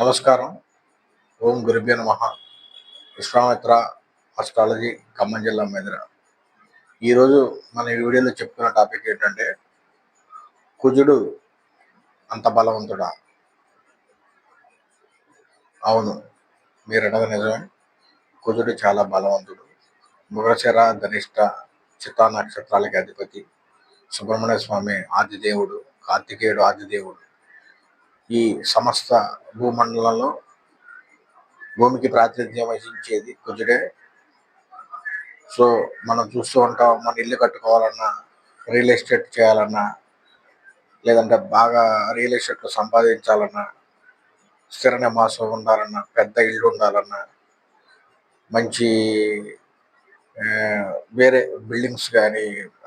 నమస్కారం. ఓం గురుభ్య నమ. విశ్వామిత్ర అస్ట్రాలజీ ఖమ్మం జిల్లా మెదర ఈరోజు మన వీడియోలో చెప్పుకున్న టాపిక్ ఏంటంటే కుజుడు అంత బలవంతుడా? అవును మీరు అన్నది నిజమే. కుజుడు చాలా బలవంతుడు. మృగశర ధనిష్ట చిత్తా నక్షత్రాలకి అధిపతి. సుబ్రహ్మణ్య స్వామి ఆదిదేవుడు కార్తికేయుడు ఆదిదేవుడు. ఈ సమస్త భూమండలంలో భూమికి ప్రాతినిధ్యం వహించేది కుజుడే. సో మనం చూస్తూ ఉంటాం మన ఇల్లు కట్టుకోవాలన్నా రియల్ ఎస్టేట్ చేయాలన్నా లేదంటే బాగా రియల్ ఎస్టేట్లో సంపాదించాలన్నా స్థిర నివాసం ఉండాలన్నా పెద్ద ఇల్లు ఉండాలన్నా మంచి వేరే బిల్డింగ్స్ కానీ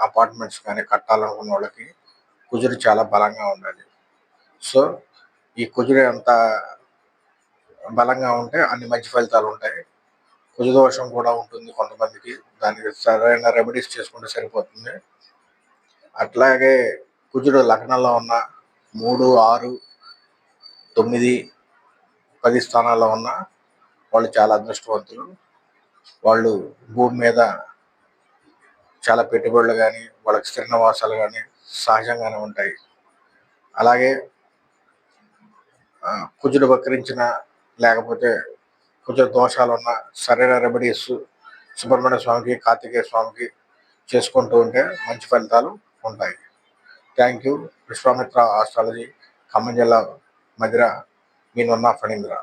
అపార్ట్మెంట్స్ కానీ కట్టాలనుకున్న వాళ్ళకి కుజుడు చాలా బలంగా ఉండాలి. సో ఈ కుజుడు ఎంత బలంగా ఉంటే అన్ని మంచి ఫలితాలు ఉంటాయి. కుజదోషం కూడా ఉంటుంది కొంతమందికి. దానికి సరైన రెమెడీస్ చేసుకుంటే సరిపోతుంది. అట్లాగే కుజుడు లగ్నంలో ఉన్న మూడు ఆరు తొమ్మిది పది స్థానాల్లో ఉన్న వాళ్ళు చాలా అదృష్టవంతులు. వాళ్ళు భూమి మీద చాలా పెట్టుబడులు కానీ వాళ్ళకి స్థిర నివాసాలు కానీ సహజంగానే ఉంటాయి. అలాగే కుజుడు వక్రించిన లేకపోతే కుజ దోషాలు ఉన్న సరైన రెమెడీస్ సుబ్రహ్మణ్య స్వామికి కార్తికేయ స్వామికి చేసుకుంటూ ఉంటే మంచి ఫలితాలు ఉంటాయి. Thank you Vishwamitra astrology Khammam జిల్లా మధిర. మీ నున్న ఫణీంద్ర.